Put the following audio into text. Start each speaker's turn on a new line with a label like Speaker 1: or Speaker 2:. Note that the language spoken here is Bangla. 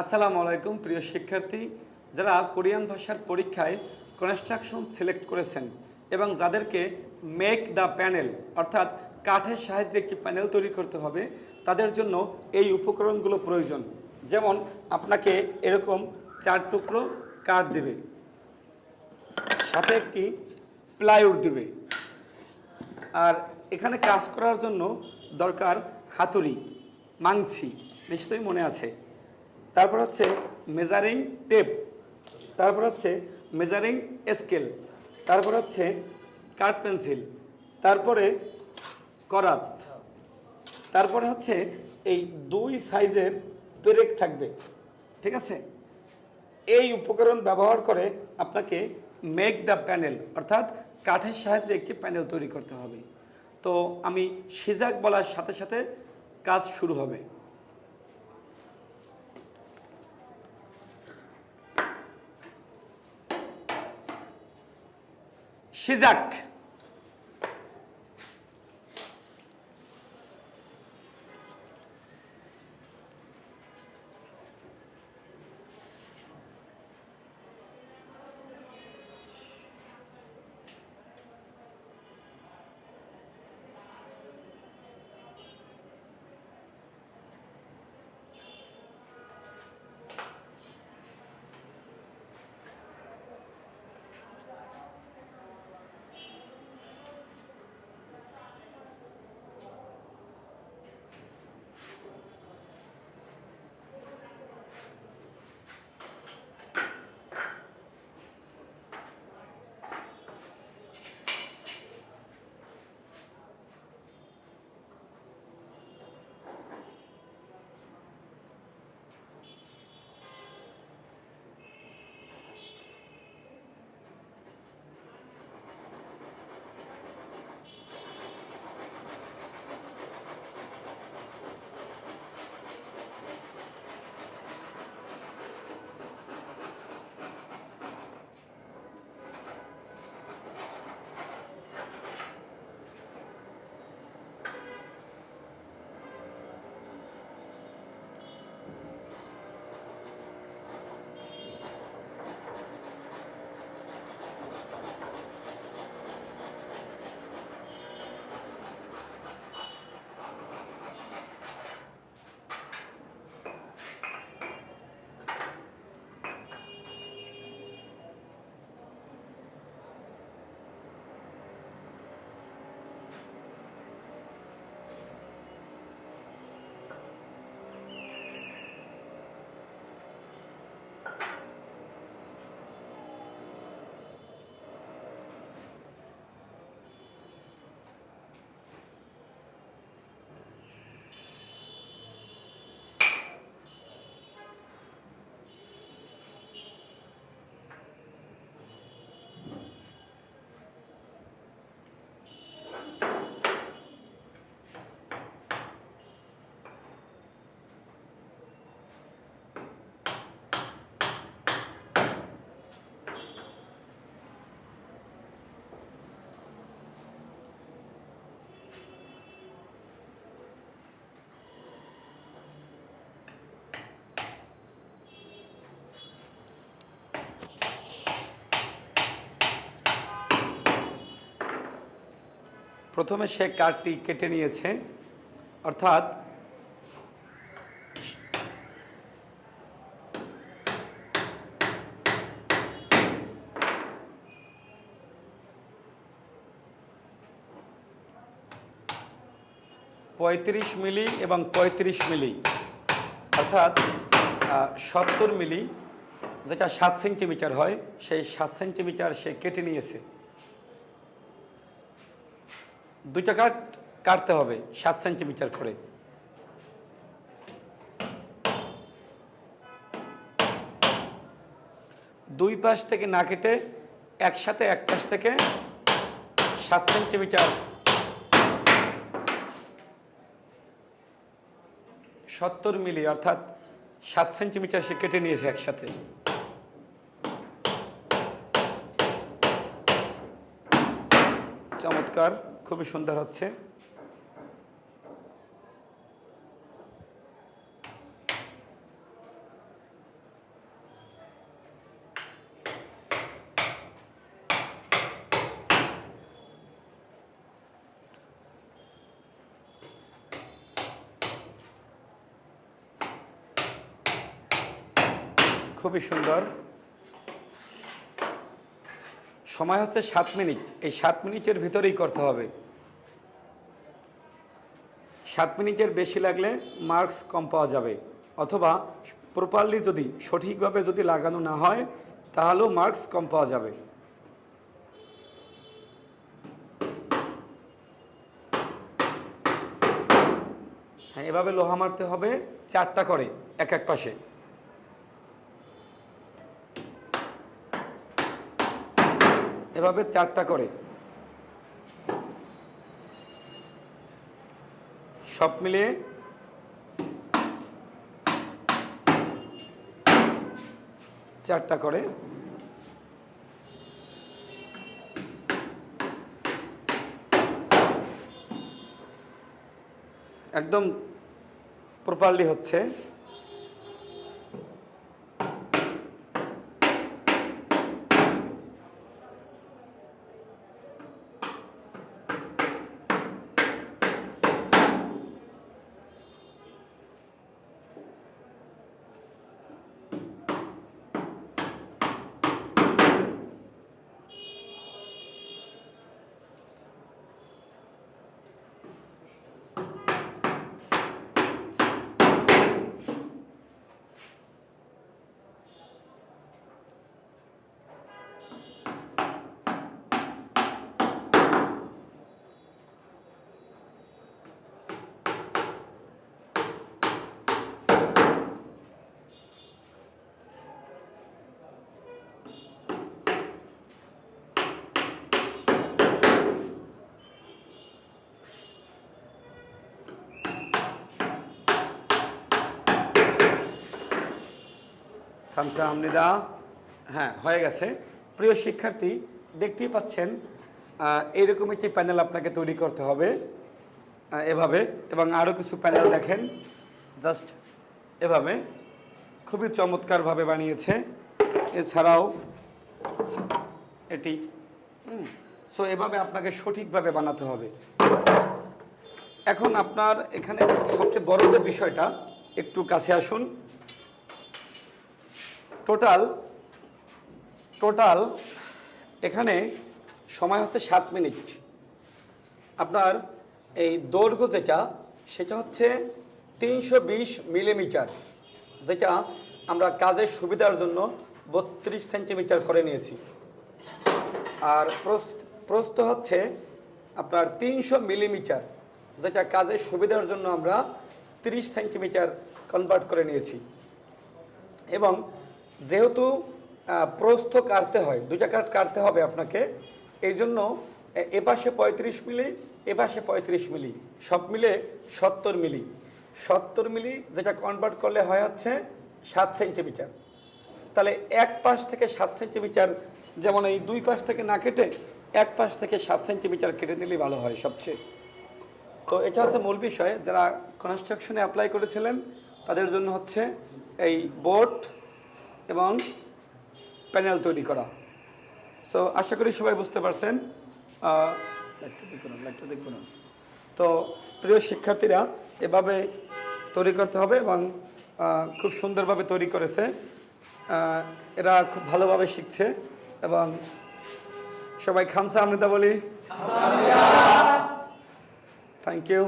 Speaker 1: আসসালামু আলাইকুম, প্রিয় শিক্ষার্থী। যারা কোরিয়ান ভাষার পরীক্ষায় কনস্ট্রাকশন সিলেক্ট করেছেন এবং যাদেরকে মেক দ্য প্যানেল অর্থাৎ কাঠের সাহায্যে একটি প্যানেল তৈরি করতে হবে, তাদের জন্য এই উপকরণগুলো প্রয়োজন। যেমন, আপনাকে এরকম চার টুকরো কাঠ দেবে, সাথে একটি প্লাইউড দেবে। আর এখানে কাজ করার জন্য দরকার হাতুড়ি মাংছি নিশ্চয়ই মনে আছে। তারপর হচ্ছে মেজারিং টেপ তারপর হচ্ছে মেজারিং স্কেল তারপর হচ্ছে কাঠ পেন্সিল তারপরে করাত, তারপরে হচ্ছে এই দুই সাইজের পেরেক থাকবে, ঠিক আছে? এই উপকরণ ব্যবহার করে আপনাকে মেক দ্য প্যানেল অর্থাৎ কাঠের সাহায্যে একটি প্যানেল তৈরি করতে হবে। তো আমি সিজাক বলার সাথে সাথে কাজ শুরু হবে। সিজাক। প্রথমে সে কার্ডটি কেটে নিয়েছে, অর্থাৎ পঁয়ত্রিশ মিলি এবং পঁয়ত্রিশ মিলি, অর্থাৎ সত্তর মিলি, যেটা সাত সেন্টিমিটার হয়, সেই সাত সেন্টিমিটার সে কেটে নিয়েছে। দুইটা কাঠ কাটতে হবে সাত সেন্টিমিটার করে। দুই পাশ থেকে না কেটে একসাথে এক পাশ থেকে সাত সেন্টিমিটার। সত্তর মিলি, অর্থাৎ সাত সেন্টিমিটার সে কেটে নিয়েছে একসাথে। চমৎকার। খুবই সুন্দর হচ্ছে। খুবই সুন্দর। সময় হচ্ছে সাত মিনিট। এই সাত মিনিটের ভিতরেই করতে হবে। সাত মিনিটের বেশি লাগলে মার্কস কম পাওয়া যাবে। অথবা প্রপারলি যদি, সঠিকভাবে যদি লাগানো না হয়, তাহলেও মার্কস কম পাওয়া যাবে। হ্যাঁ এভাবে লোহা মারতে হবে চারটা করে, এক এক পাশে। এভাবে চারটা করে। সব মিলিয়ে চারটা করে। একদম প্রপারলি হচ্ছে। খামসা আমনিদা হ্যাঁ হয়ে গেছে। প্রিয় শিক্ষার্থী, দেখতেই পাচ্ছেন এইরকম একটি প্যানেল আপনাকে তৈরি করতে হবে এভাবে, এবং আরও কিছু প্যানেল দেখেন, জাস্ট এভাবে, খুবই চমৎকারভাবে বানিয়েছে। এছাড়াও, এটি সো এভাবে আপনাকে সঠিকভাবে বানাতে হবে। এখন আপনার এখানে সবচেয়ে বড় যে বিষয়টা, একটু কাছে আসুন। টোটাল টোটাল এখানে সময় হচ্ছে সাত মিনিট। আপনার এই দৈর্ঘ্য যেটা, সেটা হচ্ছে তিনশো বিশ মিলিমিটার, যেটা আমরা কাজের সুবিধার জন্য বত্রিশ সেন্টিমিটার করে নিয়েছি। আর প্রস্থ প্রস্থ হচ্ছে আপনার তিনশো মিলিমিটার, যেটা কাজের সুবিধার জন্য আমরা 30 সেন্টিমিটার কনভার্ট করে নিয়েছি। এবং যেহেতু প্রস্থ কাটতে হয়, দুইটা কাট কাটতে হবে আপনাকে। এই জন্য এপাশে পঁয়ত্রিশ মিলি এপাশে পঁয়ত্রিশ মিলি, সব মিলে সত্তর মিলি। সত্তর মিলি যেটা কনভার্ট করলে হয় হচ্ছে সাত সেন্টিমিটার। তাহলে এক পাশ থেকে সাত সেন্টিমিটার যেমন এই দুই পাশ থেকে না কেটে এক পাশ থেকে সাত সেন্টিমিটার কেটে নিলেই ভালো হয় সবচেয়ে। তো এটা হচ্ছে মূল বিষয়, যারা কনস্ট্রাকশনে অ্যাপ্লাই করেছিলেন, তাদের জন্য হচ্ছে এই বোর্ড এবং প্যানেল তৈরি করা। সো আশা করি সবাই বুঝতে পারছেন। আহ, লাইটটা দেখুন, লাইটটা দেখুন। তো প্রিয় শিক্ষার্থীরা এভাবে তৈরি করতে হবে এবং খুব সুন্দরভাবে তৈরি করেছে। এরা খুব ভালোভাবে শিখছে এবং সবাই খামসা আমৃতা বলি। Thank you